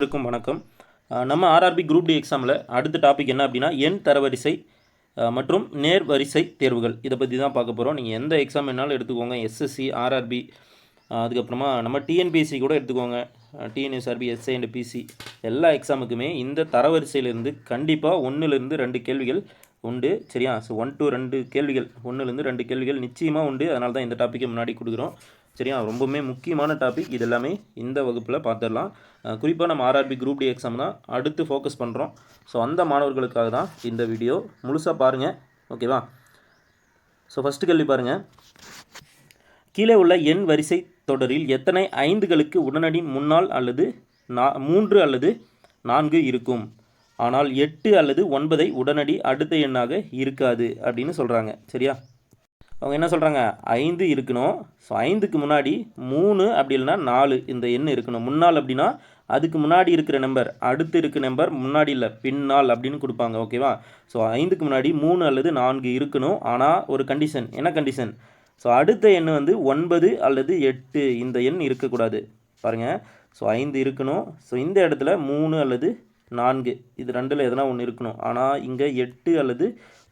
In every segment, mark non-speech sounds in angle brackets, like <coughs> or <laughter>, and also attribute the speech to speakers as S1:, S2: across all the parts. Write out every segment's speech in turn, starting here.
S1: இருக்கும் வணக்கம். நம்ம ஆர்ஆர்பி குரூப் டி எக்ஸாமில் அடுத்த டாபிக் என்ன அப்படின்னா எண் தரவரிசை மற்றும் மற்றும் நேர்வரிசை தேர்வுகள். இதை பற்றி தான் பார்க்க போகிறோம் நீங்கள் எந்த எக்ஸாம் வேணாலும் எடுத்துக்கோங்க. எஸ்எஸ்சி ஆர்ஆர்பி அதுக்கப்புறமா நம்ம டிஎன்பிஎஸ்சி கூட எடுத்துக்கோங்க. டிஎன்எஸ்ஆர்பி எஸ்ஐ அண்ட் பிசி எல்லா எக்ஸாமுக்குமே இந்த தரவரிசையிலேருந்து கண்டிப்பாக ஒன்றுலேருந்து ரெண்டு கேள்விகள் உண்டு. சரியா? ஸோ ஒன் டு ரெண்டு கேள்விகள். ஒன்றுலேருந்து ரெண்டு கேள்விகள் நிச்சயமாக உண்டு. அதனால தான் இந்த டாப்பிக்கை முன்னாடி கொடுக்குறோம். சரியா? ரொம்பவுமே முக்கியமான டாபிக் இது எல்லாமே இந்த வகுப்பில் பார்த்துடலாம் குறிப்பாக நம்ம ஆர்ஆர்பி குரூப் டி எக்ஸாம் தான் அடுத்து ஃபோக்கஸ் பண்ணுறோம் ஸோ அந்த மாணவர்களுக்காக தான் இந்த வீடியோ முழுசாக பாருங்கள் ஓகேவா ஸோ ஃபஸ்ட்டு கேள்வி பாருங்கள் கீழே உள்ள எண் வரிசை தொடரில் எத்தனை ஐந்துகளுக்கு உடனடி முன்னால் அல்லது நா மூன்று அல்லது நான்கு இருக்கும்? ஆனால் எட்டு அல்லது ஒன்பதை உடனடி அடுத்த எண்ணாக இருக்காது அப்படின்னு சொல்கிறாங்க சரியா? அவங்க என்ன சொல்கிறாங்க ஐந்து இருக்கணும். ஸோ ஐந்துக்கு முன்னாடி மூணு அப்படி இல்லைன்னா நாலு இந்த எண் இருக்கணும். முன்னால் அப்படின்னா அதுக்கு முன்னாடி இருக்கிற நம்பர் அடுத்து இருக்க நம்பர் முன்னாடி இல்லை பின்னால் அப்படின்னு கொடுப்பாங்க. ஓகேவா ஸோ ஐந்துக்கு முன்னாடி மூணு அல்லது நான்கு இருக்கணும். ஆனால் ஒரு கண்டிஷன் என்ன கண்டிஷன் ஸோ அடுத்த எண் வந்து ஒன்பது அல்லது எட்டு. இந்த எண் இருக்கக்கூடாது. பாருங்கள் ஸோ ஐந்து இருக்கணும். ஸோ இந்த இடத்துல மூணு அல்லது நான்கு. இது ரெண்டில் எதனா ஒன்று இருக்கணும். ஆனால் இங்கே எட்டு அல்லது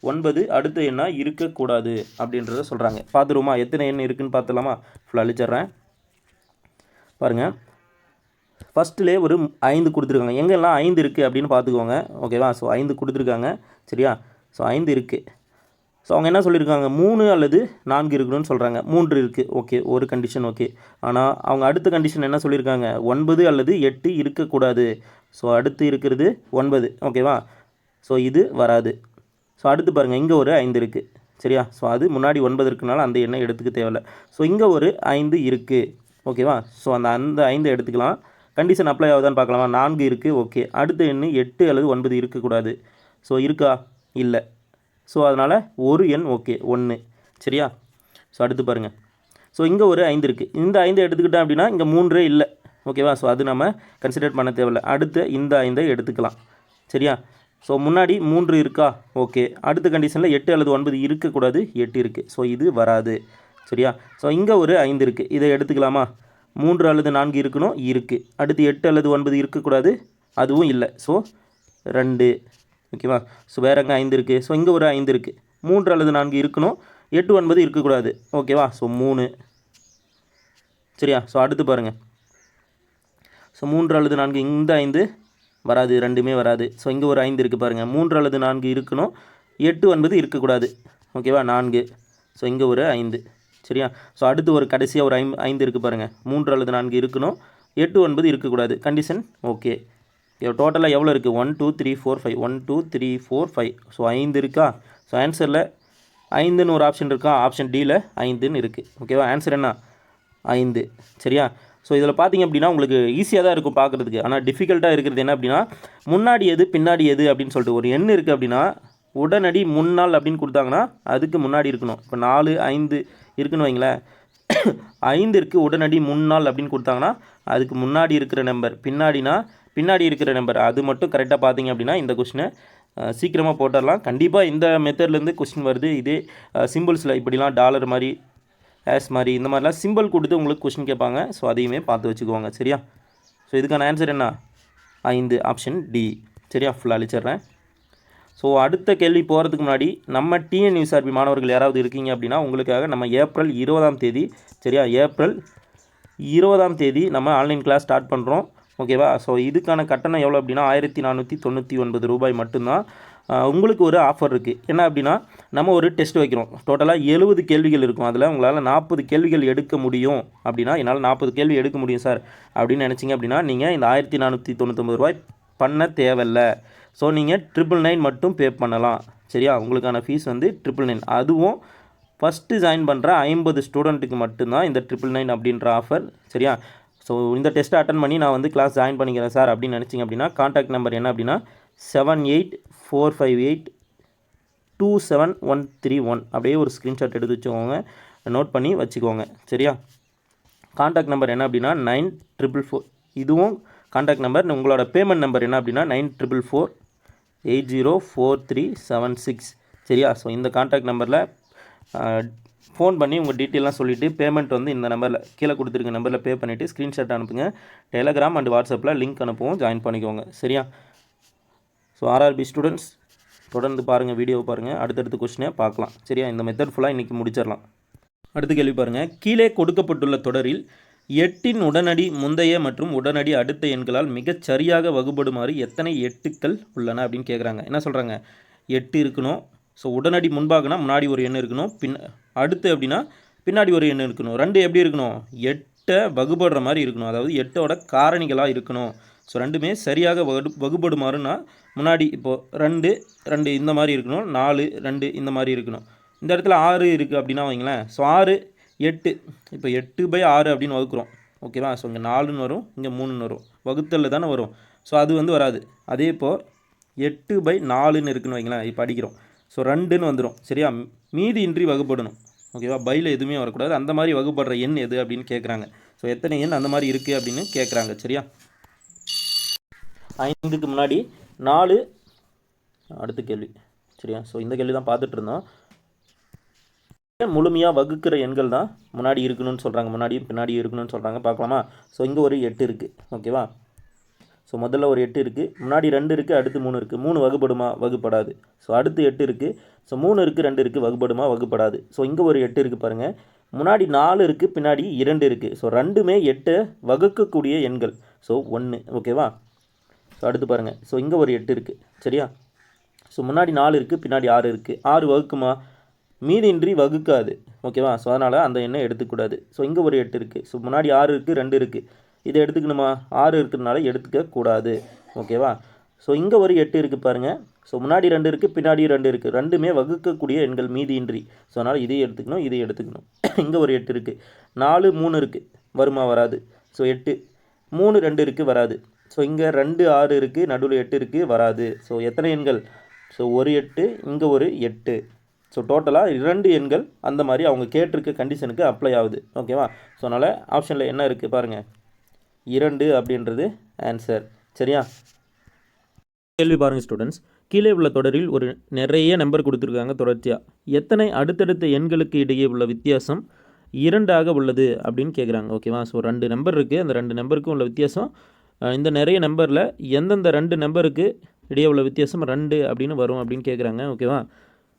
S1: ஒன்பது அடுத்த எண்ணாக இருக்கக்கூடாது அப்படின்றத சொல்கிறாங்க பார்த்துருமா எத்தனை எண் இருக்குதுன்னு பார்த்துலாமா ஃபுல்லாக அழிச்சிட்றேன். பாருங்கள் ஃபஸ்ட்டிலே ஒரு ஐந்து கொடுத்துருக்காங்க. எங்கெல்லாம் ஐந்து இருக்குது அப்படின்னு பார்த்துக்கோங்க ஓகேவா ஸோ ஐந்து கொடுத்துருக்காங்க. சரியா? ஸோ ஐந்து இருக்குது ஸோ அவங்க என்ன சொல்லியிருக்காங்க? மூணு அல்லது நான்கு இருக்கணும்னு சொல்கிறாங்க மூன்று இருக்குது ஓகே ஒரு கண்டிஷன் ஓகே ஆனால் அவங்க அடுத்த கண்டிஷன் என்ன சொல்லியிருக்காங்க? ஒன்பது அல்லது எட்டு இருக்கக்கூடாது. ஸோ அடுத்து இருக்கிறது ஒன்பது. ஓகேவா ஸோ இது வராது. ஸோ அடுத்து பாருங்கள் இங்கே ஒரு ஐந்து இருக்குது சரியா? ஸோ அது முன்னாடி ஒன்பது இருக்குனால அந்த எண்ணெய் எடுத்துக்க தேவையில்ல. ஸோ இங்கே ஒரு ஐந்து இருக்குது ஓகேவா ஸோ அந்த அந்த ஐந்து எடுத்துக்கலாம். கண்டிஷன் அப்ளை ஆகுதான்னு பார்க்கலாமா? நான்கு இருக்குது ஓகே அடுத்த எண் எட்டு அல்லது ஒன்பது இருக்கக்கூடாது. ஸோ இருக்கா? இல்லை. ஸோ அதனால் ஒரு எண் ஓகே ஒன்று சரியா? ஸோ அடுத்து பாருங்கள் ஸோ இங்கே ஒரு ஐந்து இருக்குது இந்த ஐந்து எடுத்துக்கிட்டோம் அப்படின்னா இங்கே மூன்றே இல்லை. ஓகேவா ஸோ அது நம்ம கன்சிடர் பண்ண தேவையில்ல. அடுத்த இந்த ஐந்தை எடுத்துக்கலாம். சரியா? ஸோ முன்னாடி மூன்று இருக்கா? ஓகே அடுத்த கண்டிஷனில் எட்டு அல்லது ஒன்பது இருக்கக்கூடாது எட்டு இருக்குது ஸோ இது வராது. சரியா? ஸோ இங்கே ஒரு ஐந்து இருக்குது இதை எடுத்துக்கலாமா? மூன்று அல்லது நான்கு இருக்கணும் இருக்குது அடுத்து எட்டு அல்லது ஒன்பது இருக்கக்கூடாது அதுவும் இல்லை. ஸோ ரெண்டு. ஓகேவா ஸோ வேறு எங்கே ஐந்து இருக்குது ஸோ இங்கே ஒரு ஐந்து இருக்குது மூன்று அல்லது நான்கு இருக்கணும் எட்டு ஒன்பது இருக்கக்கூடாது. ஓகேவா ஸோ மூணு. சரியா? ஸோ அடுத்து பாருங்கள் ஸோ மூன்று அல்லது நான்கு இந்த ஐந்து. வராது ரெண்டுமே வராது. ஸோ இங்கே ஒரு ஐந்து இருக்குது பாருங்கள் மூன்று அல்லது நான்கு இருக்கணும். எட்டு ஒன்பது இருக்கக்கூடாது. ஓகேவா நான்கு. ஸோ இங்கே ஒரு ஐந்து. சரியா? ஸோ அடுத்து ஒரு கடைசியாக ஒரு ஐம் ஐந்து இருக்குது பாருங்கள் மூன்று அல்லது நான்கு இருக்கணும். எட்டு ஒன்பது இருக்கக்கூடாது. கண்டிஷன் ஓகே டோட்டலாக எவ்வளோ இருக்குது one two three four five one two three four five so ஐந்து இருக்கா? ஸோ ஆன்சரில் ஐந்துன்னு ஒரு ஆப்ஷன் இருக்கா? ஆப்ஷன் டியில் ஐந்துன்னு இருக்குது ஓகேவா ஆன்சர் என்ன? ஐந்து. சரியா? ஸோ இதில் பார்த்தீங்க அப்படின்னா உங்களுக்கு ஈஸியாக தான் இருக்கும் பார்க்குறதுக்கு. ஆனால் டிஃபிகல்ட்டாக இருக்கிறது என்ன அப்படின்னா முன்னாடி எது பின்னாடி எது அப்படின்னு சொல்லிட்டு ஒரு எண் இருக்குது அப்படின்னா உடனடி முன்னாள் அப்படின்னு கொடுத்தாங்கன்னா அதுக்கு முன்னாடி இருக்கணும். இப்போ நாலு ஐந்து இருக்குன்னு வைங்களேன். ஐந்து இருக்குது உடனடி முன்னாள் அப்படின்னு கொடுத்தாங்கன்னா அதுக்கு முன்னாடி இருக்கிற நம்பர் பின்னாடினா பின்னாடி இருக்கிற நம்பர் அது மட்டும் கரெக்டாக பார்த்தீங்க அப்படின்னா இந்த கொஷினை சீக்கிரமாக போட்டுடலாம். கண்டிப்பாக இந்த மெத்தட்லேருந்து கொஸ்டின் வருது. இதே சிம்பிள்ஸில் இப்படிலாம் டாலர் மாதிரி ஆஸ் மாதிரி இந்த மாதிரிலாம் சிம்பிள் கொடுத்து உங்களுக்கு கொஷின் கேட்பாங்க. ஸோ அதையுமே பார்த்து வச்சுக்கோங்க சரியா? ஸோ இதுக்கான ஆன்சர் என்ன? ஐந்து ஆப்ஷன் டி சரியா? ஃபுல்லாக அழிச்சிட்றேன். ஸோ அடுத்த கேள்வி போகிறதுக்கு முன்னாடி நம்ம டிஎன்யூஎஸ்ஆர்பி மாணவர்கள் யாராவது இருக்கீங்க அப்படின்னா உங்களுக்காக நம்ம ஏப்ரல் இருபதாம் தேதி சரியா? ஏப்ரல் இருபதாம் தேதி நம்ம ஆன்லைன் கிளாஸ் ஸ்டார்ட் பண்ணுறோம் ஓகேவா ஸோ இதுக்கான கட்டணம் எவ்வளோ அப்படின்னா ஆயிரத்தி நானூற்றி தொண்ணூற்றி ஒன்பது ரூபாய் மட்டும்தான். உங்களுக்கு ஒரு ஆஃபர் இருக்குது என்ன அப்படின்னா நம்ம ஒரு டெஸ்ட் வைக்கிறோம். டோட்டலாக எழுபது கேள்விகள் இருக்கும். அதில் உங்களால் நாற்பது கேள்விகள் எடுக்க முடியும் அப்படின்னா என்னால் நாற்பது கேள்வி எடுக்க முடியும் சார் அப்படின்னு நினச்சிங்க அப்படின்னா நீங்கள் இந்த ஆயிரத்தி நானூற்றி தொண்ணூற்றொம்பது ரூபாய் பண்ண தேவையில்ல. ஸோ நீங்கள் ட்ரிபிள் நைன் மட்டும் பே பண்ணலாம். சரியா? உங்களுக்கான ஃபீஸ் வந்து ட்ரிபிள் நைன் அதுவும் ஃபஸ்ட்டு ஜாயின் பண்ணுற ஐம்பது ஸ்டூடெண்ட்டுக்கு மட்டும்தான் இந்த ட்ரிபிள் நைன் அப்படின்ற ஆஃபர் சரியா? ஸோ இந்த டெஸ்ட்டை அட்டன் பண்ணி நான் வந்து கிளாஸ் ஜாயின் பண்ணிக்கிறேன் சார் அப்படின்னு நினச்சிங்க அப்படின்னா காண்டாக்ட் நம்பர் என்ன அப்படின்னா seven eight four five eight two seven one three one அப்படியே ஒரு ஸ்க்ரீன்ஷாட் எடுத்து வச்சுக்கோங்க. நோட் பண்ணி வச்சுக்கோங்க. சரியா? காண்டாக்ட் நம்பர் என்ன அப்படின்னா நைன் ட்ரிபிள் ஃபோர் இதுவும் காண்டாக்ட் நம்பர் உங்களோட பேமெண்ட் நம்பர் என்ன அப்படின்னா nine triple four eight zero four three seven six சரியா? ஸோ இந்த காண்டாக்ட் நம்பரில் ஃபோன் பண்ணி உங்கள் டீட்டெயிலாம் சொல்லிவிட்டு பேமெண்ட் வந்து இந்த நம்பரில் கீழே கொடுத்துருக்க நம்பரில் பே பண்ணிவிட்டு ஸ்க்ரீன்ஷாட் அனுப்புங்க. டெலகிராம் அண்ட் வாட்ஸ்அப்பில் லிங்க் அனுப்புவோம். ஜாயின் பண்ணிக்கோங்க. சரியா? ஸோ ஆர்ஆர்பி ஸ்டூடெண்ட்ஸ் தொடர்ந்து பாருங்கள் வீடியோ பாருங்கள் அடுத்தடுத்த கொஸ்டினை பார்க்கலாம். சரியா? இந்த மெத்தட் ஃபுல்லாக இன்றைக்கி முடிச்சிடலாம். அடுத்து கேள்வி பாருங்கள் கீழே கொடுக்கப்பட்டுள்ள தொடரில் எட்டின் உடனடி முந்தைய மற்றும் உடனடி அடுத்த எண்களால் மிகச் சரியாக வகுபடுமாறு எத்தனை எட்டுக்கள் உள்ளன அப்படின்னு கேட்குறாங்க என்ன சொல்கிறாங்க எட்டு இருக்கணும். ஸோ உடனடி முன்பாகனா முன்னாடி ஒரு எண் இருக்கணும். பின் அடுத்து அப்படின்னா பின்னாடி ஒரு எண் இருக்கணும். ரெண்டு எப்படி இருக்கணும்? எட்டை வகுபடுற மாதிரி இருக்கணும். அதாவது எட்டோட காரணிகளாக இருக்கணும். ஸோ ரெண்டுமே சரியாக வகு வகுபடுமாறுனா முன்னாடி இப்போது ரெண்டு ரெண்டு இந்த மாதிரி இருக்கணும் நாலு ரெண்டு இந்த மாதிரி இருக்கணும். இந்த இடத்துல ஆறு இருக்குது அப்படின்னா வைங்களேன். ஸோ ஆறு எட்டு. இப்போ எட்டு பை ஆறு அப்படின்னு வகுக்கிறோம். ஓகேவா ஸோ இங்கே நாலுன்னு வரும் இங்கே மூணுன்னு வரும். வகுத்தலில் தானே வரும். ஸோ அது வந்து வராது. அதே போ எட்டு பை நாலுன்னு இருக்குன்னு வைங்களேன் இப்போ அடிக்கிறோம். ஸோ ரெண்டுன்னு வந்துடும் சரியா? மீதி இன்றி வகுப்படணும் ஓகேவா பையில் எதுவுமே வரக்கூடாது. அந்த மாதிரி வகுப்படுற எண் எது அப்படின்னு கேட்குறாங்க ஸோ எத்தனை எண் அந்த மாதிரி இருக்குது அப்படின்னு கேட்குறாங்க சரியா? ஐந்துக்கு முன்னாடி நாலு. அடுத்த கேள்வி. சரியா? ஸோ இந்த கேள்வி தான் பார்த்துட்டு இருந்தோம் முழுமையாக வகுக்கிற எண்கள் தான் முன்னாடி இருக்கணும்னு சொல்கிறாங்க முன்னாடியும் பின்னாடியும் இருக்கணும்னு சொல்கிறாங்க பார்க்கலாமா? ஸோ இங்கே ஒரு எட்டு இருக்குது ஓகேவா ஸோ முதல்ல ஒரு எட்டு இருக்குது முன்னாடி ரெண்டு இருக்குது அடுத்து மூணு இருக்குது மூணு வகுப்படுமா? வகுப்படாது. ஸோ அடுத்து எட்டு இருக்குது ஸோ மூணு இருக்குது ரெண்டு இருக்குது வகுப்படுமா? வகுப்படாது. ஸோ இங்கே ஒரு எட்டு இருக்குது பாருங்கள் முன்னாடி நாலு இருக்குது பின்னாடி இரண்டு இருக்குது ஸோ ரெண்டுமே எட்டை வகுக்கக்கூடிய எண்கள். ஸோ ஒன்று ஓகேவா ஸோ அடுத்து பாருங்கள் ஸோ இங்கே ஒரு எட்டு இருக்குது சரியா? ஸோ முன்னாடி நாலு இருக்குது பின்னாடி ஆறு இருக்குது ஆறு வகுக்குமா? மீதின்றி வகுக்காது. ஓகேவா ஸோ அதனால் அந்த எண்ணை எடுத்துக்கூடாது ஸோ இங்கே ஒரு எட்டு இருக்குது ஸோ முன்னாடி ஆறு இருக்குது ரெண்டு இருக்குது இதை எடுத்துக்கணுமா? ஆறு இருக்கிறதுனால எடுத்துக்க கூடாது. ஓகேவா ஸோ இங்கே ஒரு எட்டு இருக்குது பாருங்கள் ஸோ முன்னாடி ரெண்டு இருக்குது பின்னாடி ரெண்டு இருக்குது ரெண்டுமே வகுக்கக்கூடிய எண்கள் மீதியின்றி. ஸோ அதனால் இதையும் எடுத்துக்கணும் இதையும் எடுத்துக்கணும். <coughs> இங்கே ஒரு எட்டு இருக்குது நாலு மூணு இருக்குது வருமா? வராது. ஸோ எட்டு. மூணு ரெண்டு இருக்குது வராது. ஸோ இங்கே ரெண்டு ஆறு இருக்குது நடுவில் எட்டு இருக்குது வராது. ஸோ எத்தனை எண்கள்? ஸோ ஒரு எட்டு இங்கே ஒரு எட்டு. ஸோ டோட்டலாக இரண்டு எண்கள் அந்த மாதிரி அவங்க கேட்டிருக்க கண்டிஷனுக்கு அப்ளை ஆகுது. ஓகேவா ஸோ அதனால் ஆப்ஷனில் என்ன இருக்குது பாருங்கள் இரண்டு அப்படின்றது ஆன்சர் சரியா? கேள்வி பாருங்கள் ஸ்டூடெண்ட்ஸ் கீழே உள்ள தொடரில் ஒரு நிறைய நம்பர் கொடுத்துருக்காங்க தொடர்ச்சியாக எத்தனை அடுத்தடுத்த எண்களுக்கு இடையே உள்ள வித்தியாசம் இரண்டாக உள்ளது அப்படின்னு கேட்குறாங்க ஓகேவா ஸோ ரெண்டு நம்பர் இருக்குது அந்த ரெண்டு நம்பருக்கும் உள்ள வித்தியாசம் இந்த நிறைய நம்பரில் எந்தெந்த ரெண்டு நம்பருக்கு இடையே உள்ள வித்தியாசம் ரெண்டு அப்படின்னு வரும் அப்படின்னு கேட்குறாங்க ஓகேவா?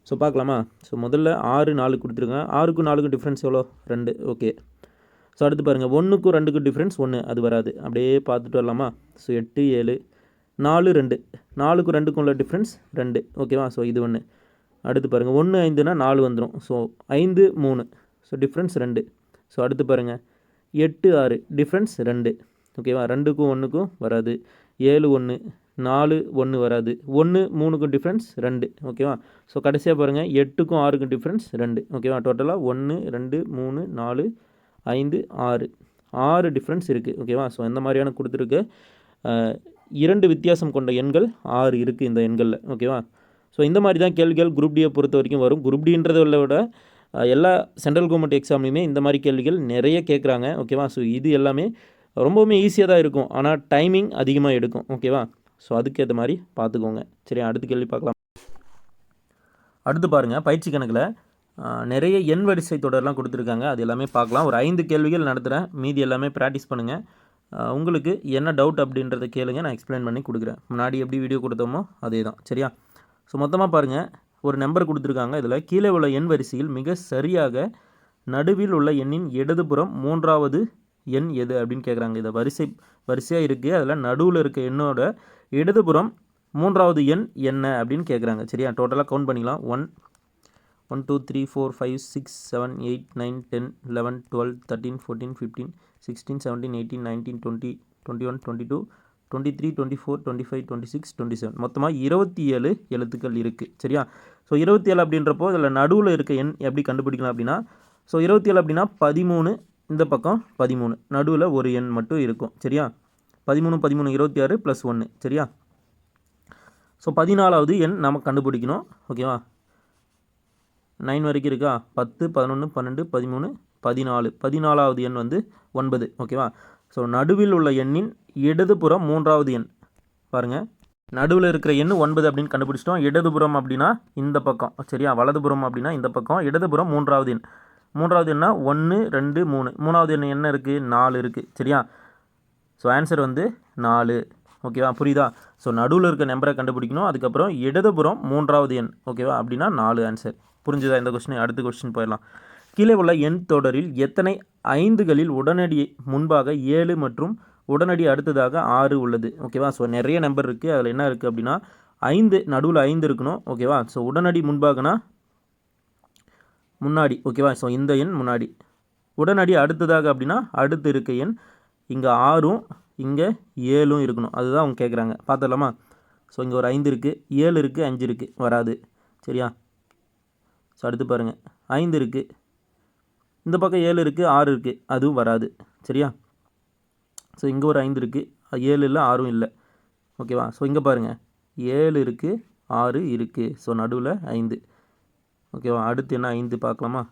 S1: ஸோ பார்க்கலாமா? ஸோ முதல்ல ஆறு நாலு கொடுத்துருங்க. ஆறுக்கும் நாலுக்கும் டிஃப்ரென்ஸ் எவ்வளோ? ரெண்டு ஓகே. ஸோ அடுத்து பாருங்கள் ஒன்றுக்கும் ரெண்டுக்கும் டிஃப்ரென்ஸ் ஒன்று அது வராது. அப்படியே பார்த்துட்டு வரலாமா? ஸோ எட்டு ஏழு நாலு ரெண்டு. நாலுக்கும் ரெண்டுக்கும் உள்ள டிஃப்ரென்ஸ் ரெண்டு ஓகேவா? ஸோ இது ஒன்று அடுத்து பாருங்கள் ஒன்று ஐந்துனா நாலு வந்துடும் ஸோ ஐந்து மூணு. ஸோ டிஃப்ரென்ஸ் ரெண்டு. ஸோ அடுத்து பாருங்கள் எட்டு ஆறு டிஃப்ரென்ஸ் ரெண்டு. ஓகேவா ரெண்டுக்கும் ஒன்றுக்கும் வராது. ஏழு ஒன்று நாலு ஒன்று வராது. ஒன்று மூணுக்கும் டிஃப்ரென்ஸ் ரெண்டு. ஓகேவா ஸோ கடைசியாக பாருங்கள் எட்டுக்கும் ஆறுக்கும் டிஃப்ரென்ஸ் ரெண்டு. ஓகேவா டோட்டலாக ஒன்று ரெண்டு மூணு நாலு ஐந்து ஆறு. ஆறு டிஃப்ரென்ஸ் இருக்குது ஓகேவா ஸோ இந்த மாதிரியான கொடுத்துருக்கு? இரண்டு வித்தியாசம் கொண்ட எண்கள் ஆறு இருக்குது இந்த எண்களில். ஓகேவா ஸோ இந்த மாதிரி தான் கேள்விகள் குரூப் டியை பொறுத்த வரைக்கும் வரும். குரூப் டின்றதை விட எல்லா சென்ட்ரல் கவர்மெண்ட் எக்ஸாம்லையுமே இந்த மாதிரி கேள்விகள் நிறைய கேட்குறாங்க ஓகேவா ஸோ இது எல்லாமே ரொம்பவுமே ஈஸியாக தான் இருக்கும். ஆனால் டைமிங் அதிகமாக எடுக்கும். ஓகேவா ஸோ அதுக்கேற்ற மாதிரி பார்த்துக்கோங்க சரி அடுத்த கேள்வி பார்க்கலாம். அடுத்து பாருங்கள் பயிற்சி கணக்கில் நிறைய எண் வரிசை தொடர்லாம் கொடுத்துருக்காங்க. அது எல்லாமே பார்க்கலாம். ஒரு ஐந்து கேள்விகள் நடத்துகிறேன் மீதி எல்லாமே ப்ராக்டிஸ் பண்ணுங்கள் உங்களுக்கு என்ன டவுட் அப்படின்றத கேளுங்க. நான் எக்ஸ்பிளைன் பண்ணி கொடுக்குறேன். முன்னாடி எப்படி வீடியோ கொடுத்தோமோ அதே தான் சரியா? ஸோ மொத்தமாக பாருங்கள் ஒரு நம்பர் கொடுத்துருக்காங்க. இதில் கீழே உள்ள எண் வரிசையில் மிக சரியாக நடுவில் உள்ள எண்ணின் இடதுபுறம் மூன்றாவது எண் எது அப்படின்னு கேட்குறாங்க இதை வரிசை வரிசையாக இருக்குது அதில் நடுவில் இருக்க எண்ணோட இடதுபுறம் மூன்றாவது எண் என்ன அப்படின்னு கேட்குறாங்க சரியா? டோட்டலாக கவுண்ட் பண்ணிக்கலாம். One one two three four five six seven eight nine ten eleven twelve thirteen fourteen fifteen sixteen seventeen eighteen nineteen twenty twenty one twenty two twenty three twenty four twenty five twenty six twenty seven மொத்தமாக இருபத்தி ஏழு எழுத்துக்கள் இருக்குது சரியா? So இருபத்தி ஏழு அப்படின்றப்போ இதில் நடுவில் இருக்க எண் எப்படி கண்டுபிடிக்கலாம் அப்படின்னா ஸோ இருபத்தி ஏழு அப்படின்னா பதிமூணு இந்த பக்கம் பதிமூணு. நடுவில் ஒரு எண் மட்டும் இருக்கும். சரியா? பதிமூணு பதிமூணு இருபத்தி ஆறு ப்ளஸ் ஒன்று சரியா? ஸோ பதினாலாவது எண் நம்ம கண்டுபிடிக்கணும். ஓகேவா நைன் வரைக்கும் இருக்கா? பத்து பதினொன்று பன்னெண்டு பதிமூணு பதினாலு. பதினாலாவது எண் வந்து ஒன்பது. ஓகேவா ஸோ நடுவில் உள்ள எண்ணின் இடதுபுறம் மூன்றாவது எண். பாருங்கள் நடுவில் இருக்கிற எண் ஒன்பது அப்படின்னு கண்டுபிடிச்சிட்டோம். இடதுபுறம் அப்படின்னா இந்த பக்கம். சரியா? வலதுபுறம் அப்படின்னா இந்த பக்கம். இடதுபுறம் மூன்றாவது எண். மூன்றாவது எண்ணா ஒன்று ரெண்டு மூணு. மூணாவது எண் என்ன இருக்குது நாலு இருக்குது சரியா? ஸோ ஆன்சர் வந்து நாலு. ஓகேவா புரியுதா? ஸோ நடுவில் இருக்க நம்பரை கண்டுபிடிக்கணும். அதுக்கப்புறம் இடதுபுறம் மூன்றாவது எண். ஓகேவா அப்படின்னா நாலு ஆன்சர் புரிஞ்சுதா இந்த கொஸ்டின் அடுத்த கொஸ்டின் போயிடலாம். கீழே உள்ள எண் தொடரில் எத்தனை ஐந்துகளில் உடனடி முன்பாக ஏழு மற்றும் உடனடி அடுத்ததாக ஆறு உள்ளது? ஓகேவா ஸோ நிறைய நம்பர் இருக்குது அதில் என்ன இருக்குது அப்படின்னா ஐந்து நடுவில் ஐந்து இருக்கணும். ஓகேவா ஸோ உடனடி முன்பாகனா முன்னாடி ஓகேவா ஸோ இந்த எண் முன்னாடி. உடனடி அடுத்ததாக அப்படின்னா அடுத்து இருக்க எண் இங்கே ஆறும் இங்கே ஏழும் இருக்கணும். அதுதான் அவங்க கேட்குறாங்க பார்த்துடலாமா? ஸோ இங்கே ஒரு ஐந்து இருக்குது ஏழு இருக்குது அஞ்சு இருக்குது வராது. சரியா? ஸோ அடுத்து பாருங்கள் ஐந்து இருக்குது இந்த பக்கம் ஏழு இருக்குது ஆறு இருக்குது அதுவும் வராது. சரியா? ஸோ இங்கே ஒரு ஐந்து இருக்குது ஏழு இல்லை ஆறும் இல்லை. ஓகேவா ஸோ இங்கே பாருங்கள் ஏழு இருக்குது ஆறு இருக்குது ஸோ நடுவில் ஐந்து. ஓகேவா அடுத்து என்ன? ஐந்து பார்க்கலாமா?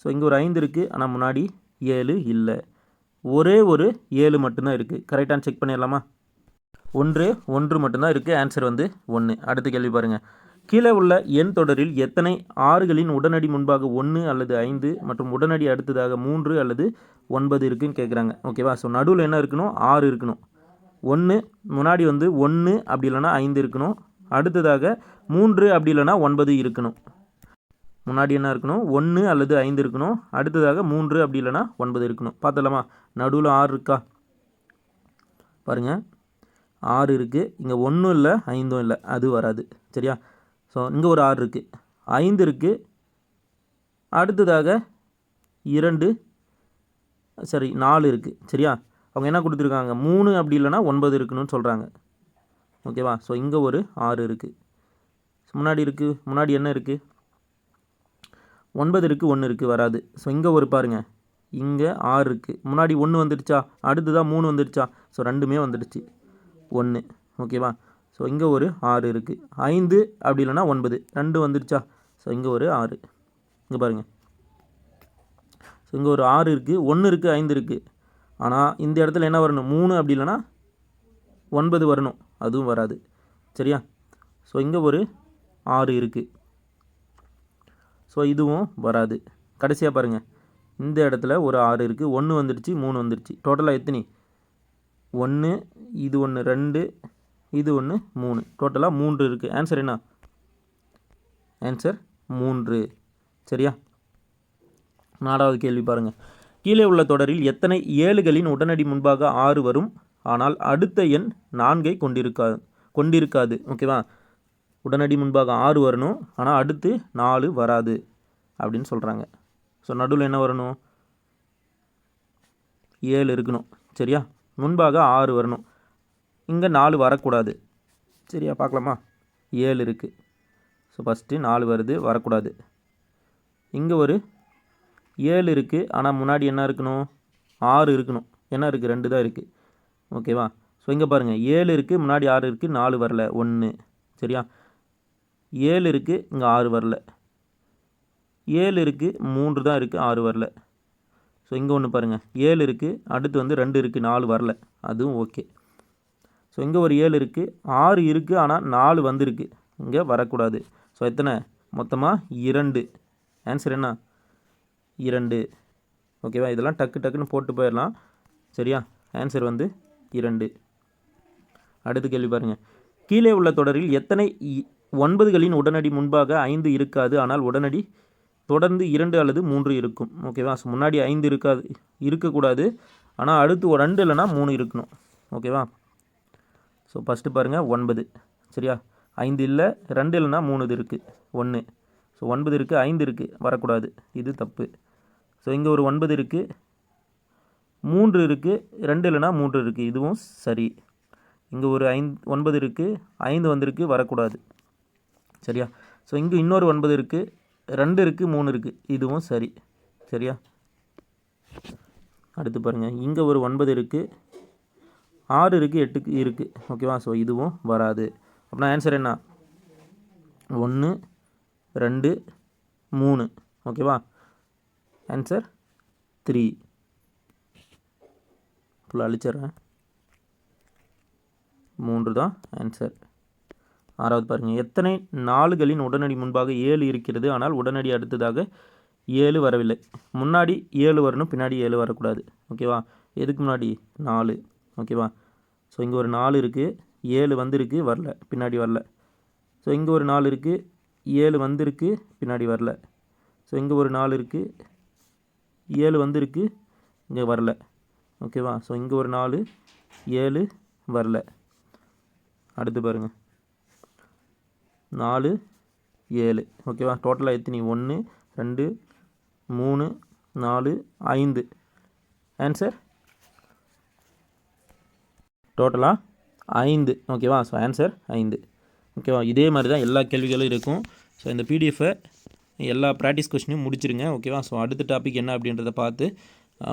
S1: ஸோ இங்கே ஒரு ஐந்து இருக்குது ஆனால் முன்னாடி ஏழு இல்லை. ஒரே ஒரு ஏழு மட்டும்தான் இருக்குது கரெக்டான செக் பண்ணிடலாமா ஒன்று ஒன்று மட்டும்தான் இருக்குது ஆன்சர் வந்து ஒன்று அடுத்த கேள்வி பாருங்கள் கீழே உள்ள எண் தொடரில் எத்தனை ஆறுகளின் உடனடி முன்பாக ஒன்று அல்லது ஐந்து மற்றும் உடனடி அடுத்ததாக மூன்று அல்லது ஒன்பது இருக்குதுன்னு கேட்குறாங்க ஓகேவா ஸோ நடுவில் என்ன இருக்கணும்? ஆறு இருக்கணும். ஒன்று முன்னாடி வந்து ஒன்று அப்படி இல்லைன்னா ஐந்து இருக்கணும். அடுத்ததாக மூன்று அப்படி இல்லைன்னா ஒன்பது இருக்கணும். முன்னாடி என்ன இருக்கணும்? ஒன்று அல்லது ஐந்து இருக்கணும். அடுத்ததாக மூன்று அப்படி இல்லைன்னா ஒன்பது இருக்கணும். பார்த்துலாமா நடுவில் ஆறு இருக்கா? பாருங்கள் ஆறு இருக்குது இங்கே ஒன்றும் இல்லை ஐந்தும் இல்லை. அது வராது. சரியா? ஸோ இங்கே ஒரு ஆறு இருக்குது ஐந்து இருக்குது அடுத்ததாக இரண்டு சரி நாலு இருக்குது சரியா? அவங்க என்ன கொடுத்துருக்காங்க? மூணு அப்படி இல்லைன்னா ஒன்பது இருக்கணும்னு சொல்கிறாங்க ஓகேவா? ஸோ இங்கே ஒரு ஆறு இருக்குது முன்னாடி இருக்குது முன்னாடி என்ன இருக்குது ஒன்பது இருக்குது ஒன்று இருக்குது வராது. ஸோ இங்கே ஒரு பாருங்கள் இங்கே ஆறு இருக்குது முன்னாடி ஒன்று வந்துடுச்சா? அடுத்ததாக மூணு வந்துடுச்சா? ஸோ ரெண்டுமே வந்துடுச்சு. ஒன்று ஓகேவா? ஸோ இங்கே ஒரு ஆறு இருக்குது ஐந்து அப்படி இல்லைன்னா ஒன்பது. ரெண்டு வந்துடுச்சா? ஸோ இங்கே ஒரு ஆறு. இங்கே பாருங்கள் ஸோ இங்கே ஒரு ஆறு இருக்குது ஒன்று இருக்குது ஐந்து இருக்குது ஆனால் இந்த இடத்துல என்ன வரணும்? மூணு அப்படி இல்லைன்னா ஒன்பது வரணும். அதுவும் வராது. சரியா? ஸோ இங்கே ஒரு ஆறு இருக்குது ஸோ இதுவும் வராது. கடைசியாக பாருங்கள் இந்த இடத்துல ஒரு ஆறு இருக்குது ஒன்று வந்துடுச்சு மூணு வந்துடுச்சு டோட்டலாக எத்தனை? ஒன்று இது ஒன்று ரெண்டு இது ஒன்று மூணு. டோட்டலாக மூன்று இருக்குது ஆன்சர் என்ன? ஆன்சர் மூன்று. சரியா? நாலாவது கேள்வி பாருங்கள் கீழே உள்ள தொடரில் எத்தனை ஏழுகளின் உடனடி முன்பாக ஆறு வரும்? ஆனால் அடுத்த எண் நான்கை கொண்டிருக்கா கொண்டிருக்காது. ஓகேவா உடனடி முன்பாக ஆறு வரணும். ஆனால் அடுத்து நாலு வராது அப்படின்னு சொல்கிறாங்க ஸோ நடுவில் என்ன வரணும்? ஏழு இருக்கணும். சரியா? முன்பாக ஆறு வரணும். இங்கே நாலு வரக்கூடாது. சரியா? பார்க்கலாமா? ஏழு இருக்குது ஸோ ஃபஸ்ட்டு நாலு வருது வரக்கூடாது. இங்கே ஒரு ஏழு இருக்குது ஆனால் முன்னாடி என்ன இருக்கணும்? ஆறு இருக்கணும். என்ன இருக்குது ரெண்டு தான் இருக்குது ஓகேவா? ஸோ இங்கே பாருங்கள் ஏழு இருக்குது முன்னாடி ஆறு இருக்குது நாலு வரல. ஒன்று சரியா? ஏழு இருக்குது இங்கே ஆறு வரல. ஏழு இருக்குது மூன்று தான் இருக்குது ஆறு வரல. ஸோ இங்கே ஒன்று பாருங்கள் ஏழு இருக்குது அடுத்து வந்து ரெண்டு இருக்குது நாலு வரல. அதுவும் ஓகே. ஸோ இங்கே ஒரு ஏழு இருக்குது ஆறு இருக்குது ஆனால் நாலு வந்திருக்கு. இங்கே வரக்கூடாது. ஸோ எத்தனை? மொத்தமாக இரண்டு. ஆன்சர் என்ன? இரண்டு. ஓகேவா? இதெல்லாம் டக்கு டக்குன்னு போட்டு போயிடலாம். சரியா? ஆன்சர் வந்து இரண்டு. அடுத்த கேள்வி பாருங்கள் கீழே உள்ள தொடரில் எத்தனை இ- ஒன்பதுகளின் உடனடி முன்பாக ஐந்து இருக்காது ஆனால் உடனடி தொடர்ந்து இரண்டு அல்லது மூன்று இருக்கும். ஓகேவா ஸோ முன்னாடி ஐந்து இருக்காது இருக்கக்கூடாது. ஆனால் அடுத்து ரெண்டு இல்லைன்னா மூணு இருக்கணும். ஓகேவா ஸோ ஃபஸ்ட்டு பாருங்கள் ஒன்பது. சரியா? ஐந்து இல்லை ரெண்டு இல்லைன்னா மூணு இது இருக்குது ஒன்று ஸோ ஒன்பது இருக்குது ஐந்து இருக்குது வரக்கூடாது. இது தப்பு. ஸோ இங்கே ஒரு ஒன்பது இருக்குது மூன்று இருக்குது ரெண்டு இல்லைன்னா மூன்று இருக்குது இதுவும் சரி. இங்கே ஒரு ஐந்து ஒன்பது இருக்குது ஐந்து வந்திருக்கு வரக்கூடாது. சரியா? ஸோ இங்கே இன்னொரு ஒன்பது இருக்குது ரெண்டு இருக்குது மூணு இருக்குது இதுவும் சரி. சரியா? அடுத்து பாருங்கள் இங்கே ஒரு ஒன்பது இருக்குது ஆறு இருக்குது எட்டுக்கு இருக்குது ஓகேவா? ஸோ இதுவும் வராது. அப்படின்னா ஆன்சர் என்ன? ஒன்று ரெண்டு மூணு. ஓகேவா? ஆன்சர் த்ரீ ஃபுல்லாக அழிச்சிட்றேன். மூன்று தான் ஆன்சர் ஆறாவது பாருங்கள் எத்தனை நாளுகளின் உடனடி முன்பாக ஏழு இருக்கிறது? ஆனால் உடனடி அடுத்ததாக ஏழு வரவில்லை. முன்னாடி ஏழு வரணும் பின்னாடி ஏழு வரக்கூடாது. ஓகேவா எதுக்கு முன்னாடி? நாலு. ஓகேவா ஸோ இங்கே ஒரு நாலு இருக்குது ஏழு வந்திருக்கு வரல. பின்னாடி வரல. ஸோ இங்கே ஒரு நாலு இருக்குது ஏழு வந்திருக்கு பின்னாடி வரல. ஸோ இங்கே ஒரு நாலு இருக்குது ஏழு வந்திருக்கு இங்கே வரல. ஓகேவா? ஸோ இங்கே ஒரு நாலு ஏழு வரல. அடுத்து பாருங்கள் நாலு ஏழு. ஓகேவா? டோட்டலாக எத்தினி? ஒன்று ரெண்டு மூணு நாலு ஐந்து. ஆன்சர் டோட்டலாக ஐந்து. ஓகேவா? ஸோ ஆன்சர் ஐந்து. ஓகேவா? இதே மாதிரி தான் எல்லா கேள்விகளும் இருக்கும். ஸோ இந்த பிடிஎஃபை எல்லா ப்ராக்டிஸ் கொஸ்டினையும் முடிச்சிருங்க. ஓகேவா? ஸோ அடுத்த டாபிக் என்ன அப்படின்றத பார்த்து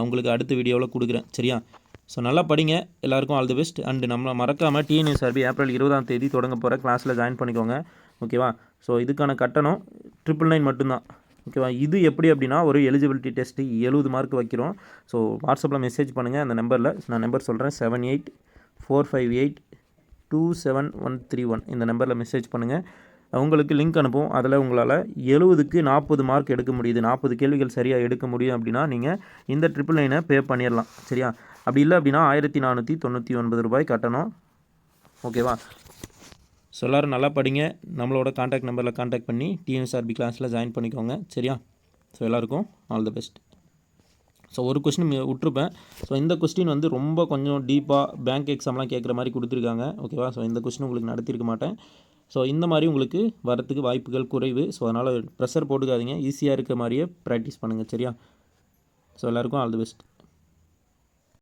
S1: உங்களுக்கு அடுத்த வீடியோவில் கொடுக்குறேன். சரியா? ஸோ நல்லா படிங்க. எல்லாருக்கும் ஆல் தி பெஸ்ட் அண்டு நம்ம மறக்காமல் டிஎன்எஸ் சார்பி ஏப்ரல் இருபதாம் தேதி தொடங்க போகிற கிளாஸில் ஜாயின் பண்ணிக்கோங்க. ஓகேவா ஸோ இதுக்கான கட்டணம் ட்ரிபிள் நைன் மட்டும்தான். ஓகேவா இது எப்படி அப்படின்னா ஒரு எலிஜிபிலிட்டி டெஸ்ட்டு எழுபது மார்க் வைக்கிறோம். ஸோ வாட்ஸ்அப்பில் மெசேஜ் பண்ணுங்கள் அந்த நம்பரில் நான் நம்பர் சொல்கிறேன் seven eight four five eight two seven one three one இந்த நம்பரில் மெசேஜ் பண்ணுங்கள் உங்களுக்கு லிங்க் அனுப்பும் அதில் உங்களால் எழுபதுக்கு நாற்பது மார்க் எடுக்க முடியுது. நாற்பது கேள்விகள் சரியாக எடுக்க முடியும் அப்படின்னா நீங்கள் இந்த ட்ரிபிள் நைனை பே பண்ணிடலாம் சரியா? அப்படி இல்லை அப்படின்னா ஆயிரத்தி நானூற்றி தொண்ணூற்றி ஒன்பது ரூபாய் கட்டணும். ஓகேவா ஸோ எல்லோரும் நல்லா படிங்க. நம்மளோட காண்டாக்ட் நம்பரில் காண்டாக்ட் பண்ணி டிஎன்எஸ்ஆர்பி கிளாஸில் ஜாயின் பண்ணிக்கோங்க. சரியா? ஸோ எல்லாருக்கும் ஆல் த பெஸ்ட் ஸோ ஒரு கொஸ்டின் விட்டுருப்பேன். ஸோ இந்த கொஸ்டின் வந்து ரொம்ப கொஞ்சம் டீப்பாக பேங்க் எக்ஸாம்லாம் கேட்குற மாதிரி கொடுத்துருக்காங்க. ஓகேவா ஸோ இந்த கொஸ்டின் உங்களுக்கு நடத்தியிருக்க மாட்டேன். ஸோ இந்த மாதிரி உங்களுக்கு வரத்துக்கு வாய்ப்புகள் குறைவு. ஸோ அதனால் ப்ரெஷர் போட்டுக்காதீங்க. ஈஸியாக இருக்க மாதிரியே ப்ராக்டிஸ் பண்ணுங்கள் சரியா? ஸோ எல்லாருக்கும் ஆல் தி பெஸ்ட்